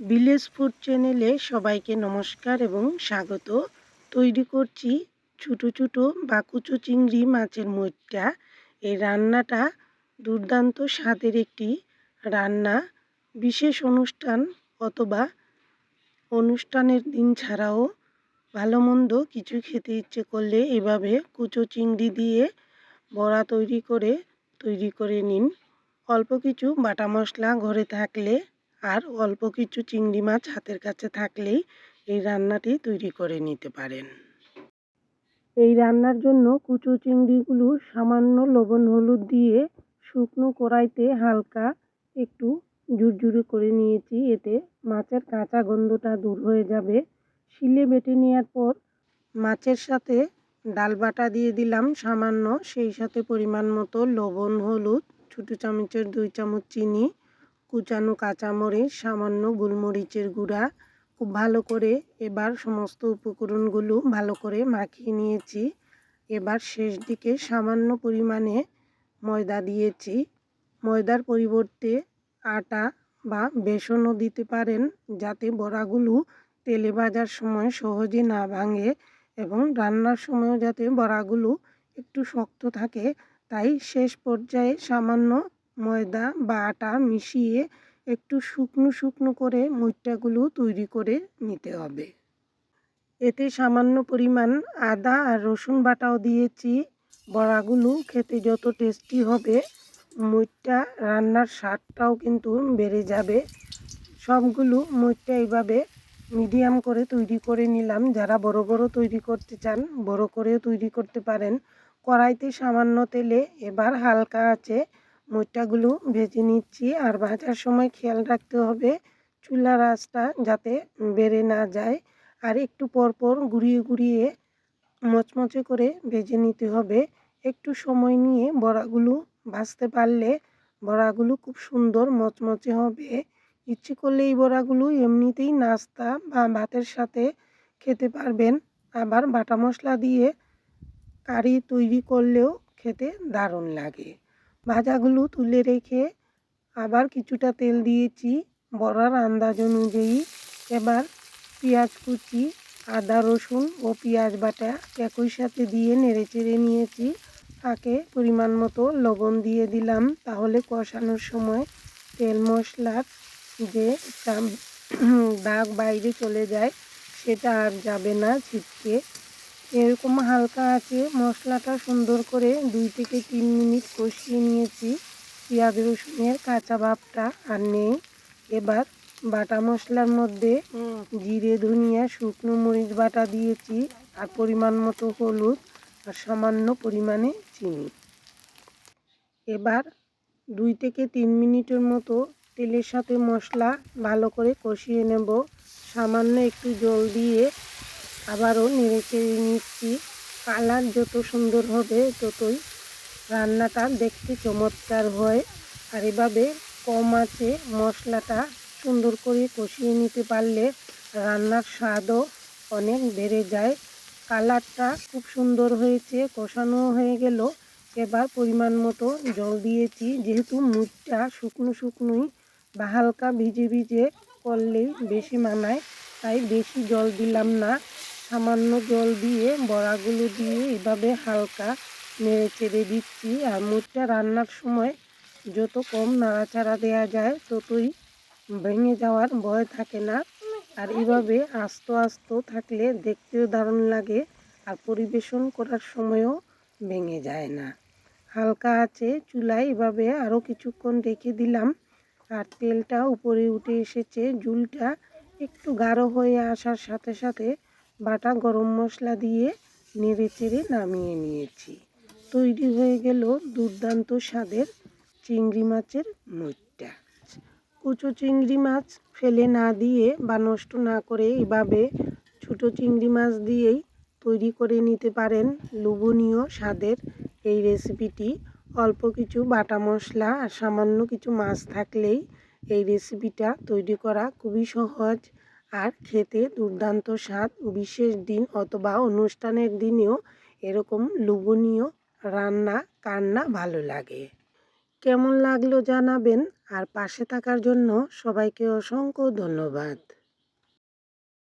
Village food চ্যানেলে সবাইকে নমস্কার এবং স্বাগত। তৈরি করছি ছোটো ছোটো বা কুচো চিংড়ি মাছের মুইটটা এই রান্নাটা দুর্দান্ত স্বাদের একটি রান্না। বিশেষ অনুষ্ঠান অথবা অনুষ্ঠানের দিন ছাড়াও ভালো মন্দ কিছু খেতে ইচ্ছে করলে এভাবে কুচো চিংড়ি দিয়ে বড়া তৈরি করে তৈরি করে নিন। অল্প কিছু বাটা মশলা ঘরে থাকলে আর অল্প কিছু চিংড়ি মাছ হাতের কাছে থাকলেই এই রান্নাটি তৈরি করে নিতে পারেন। এই রান্নার জন্য কুচো চিংড়িগুলো সামান্য লবণ হলুদ দিয়ে শুকনো কড়াইতে হালকা একটু ঝুরঝুরে করে নিয়েছি, এতে মাছের কাঁচা গন্ধটা দূর হয়ে যাবে। শিলে বেটে নেওয়ার পর মাছের সাথে ডাল বাটা দিয়ে দিলাম সামান্য, সেই সাথে পরিমাণ মতো লবণ, হলুদ, ছোটো চামচের দুই চামচ চিনি কুচানো কাঁচামরিচ, সামান্য গোলমরিচের গুঁড়া খুব ভালো করে এবার সমস্ত উপকরণগুলো ভালো করে মাখিয়ে নিয়েছি। এবার শেষ দিকে সামান্য পরিমাণে ময়দা দিয়েছি। ময়দার পরিবর্তে আটা বা বেসনও দিতে পারেন যাতে বড়াগুলো তেলে ভাজার সময় সহজে না ভাঙে এবং রান্নার সময়ও যাতে বড়াগুলো একটু শক্ত থাকে। তাই শেষ পর্যায়ে সামান্য ময়দা বা আটা মিশিয়ে একটু শুকনো শুকনো করে মুইটাগুলো তৈরি করে নিতে হবে। এতে সামান্য পরিমাণ আদা আর রসুন বাটাও দিয়েছি। বড়াগুলো খেতে যত টেস্টি হবে মুইটা রান্নার স্বাদটাও কিন্তু বেড়ে যাবে। সবগুলো মুইটা এইভাবে মিডিয়াম করে তৈরি করে নিলাম। যারা বড় বড় তৈরি করতে চান, বড় করেও তৈরি করতে পারেন। কড়াইতে সামান্য তেলে এবার হালকা আছে মোটাগুলো ভেজে নিচ্ছি আর ভাজার সময় খেয়াল রাখতে হবে চুলার আঁচটা যাতে বেড়ে না যায়। আর একটু পরপর গুঁড়িয়ে গুঁড়িয়ে মচমচে করে ভেজে নিতে হবে। একটু সময় নিয়ে বড়াগুলো ভাজতে পারলে বড়াগুলো খুব সুন্দর মচমচে হবে। ইচ্ছে করলে এই বড়াগুলো এমনিতেই নাস্তা বা ভাতের সাথে খেতে পারবেন। আবার বাটা মশলা দিয়ে কারি তৈরি করলেও খেতে দারুণ লাগে। ভাজাগুলো তুলে রেখে আবার কিছুটা তেল দিয়েছি। বড়ার আন্দাজ অনুযায়ী এবার পেঁয়াজ কুচি, আদা রসুন ও পেঁয়াজ বাটা একই সাথে দিয়ে নেড়ে চেড়ে নিয়েছি। তাকে পরিমাণ মতো লবণ দিয়ে দিলাম। তাহলে কষানোর সময় তেল মশলার যে দাগ বাইরে চলে যায়, সেটা আর যাবে না ছিটকে। এরকম হালকা আছে। মশলাটা সুন্দর করে দুই থেকে তিন মিনিট কষিয়ে নিয়েছি। পেঁয়াজ রসুনের কাঁচা ভাবটা আর নেই। এবার বাটা মশলার মধ্যে জিরে, ধনিয়া, শুকনো মরিচ বাটা দিয়েছি আর পরিমাণ মতো হলুদ আর সামান্য পরিমাণে চিনি। এবার দুই থেকে তিন মিনিটের মতো তেলের সাথে মশলা ভালো করে কষিয়ে নেব। সামান্য একটু জল দিয়ে আবারও নেড়ে চেড়ে নিচ্ছি। কালার যত সুন্দর হবে, ততই রান্নাটা দেখতে চমৎকার হয়। আর এভাবে কম আছে মশলাটা, সুন্দর করে কষিয়ে নিতে পারলে রান্নার স্বাদও অনেক বেড়ে যায়। কালারটা খুব সুন্দর হয়েছে, কষানো হয়ে গেল। এবার পরিমাণ মতো জল দিয়েছি, যেহেতু মুখটা শুকনো শুকনোই বা হালকা ভিজে ভিজে করলেই বেশি মানায়, তাই বেশি জল দিলাম না। সামান্য জল দিয়ে, বড়াগুলো দিয়ে এভাবে হালকা নেড়ে চেড়ে দিচ্ছি। আর মুরটা রান্নার সময় যত কম নাড়াচাড়া দেওয়া যায়, ততই ভেঙে যাওয়ার ভয় থাকে না। আর এভাবে আস্ত আস্ত থাকলে দেখতেও দারুণ লাগে আর পরিবেশন করার সময়ও ভেঙে যায় না। হালকা আছে চুলায় এভাবে আরও কিছুক্ষণ রেখে দিলাম। আর তেলটা উপরে উঠে এসেছে, ঝুলটা একটু গাঢ় হয়ে আসার সাথে সাথে বাটা গরম মশলা দিয়ে নেড়ে চেড়ে নামিয়ে নিয়েছি। তৈরি হয়ে গেল দুর্দান্ত স্বাদের চিংড়ি মাছের মুইটটা কুচো চিংড়ি মাছ ফেলে না দিয়ে বা নষ্ট না করে এভাবে ছোটো চিংড়ি মাছ দিয়েই তৈরি করে নিতে পারেন লোভনীয় স্বাদের এই রেসিপিটি। অল্প কিছু বাটা মশলা আর সামান্য কিছু মাছ থাকলেই এই রেসিপিটা তৈরি করা খুবই সহজ। আর খেতে দুর্দান্ত স্বাদ বিশেষ দিন অথবা অনুষ্ঠানের দিনেও এরকম লোভনীয় রান্না, কান্না ভালো লাগে। কেমন লাগল জানাবেন। আর পাশে থাকার জন্য সবাইকে অসংখ্য ধন্যবাদ।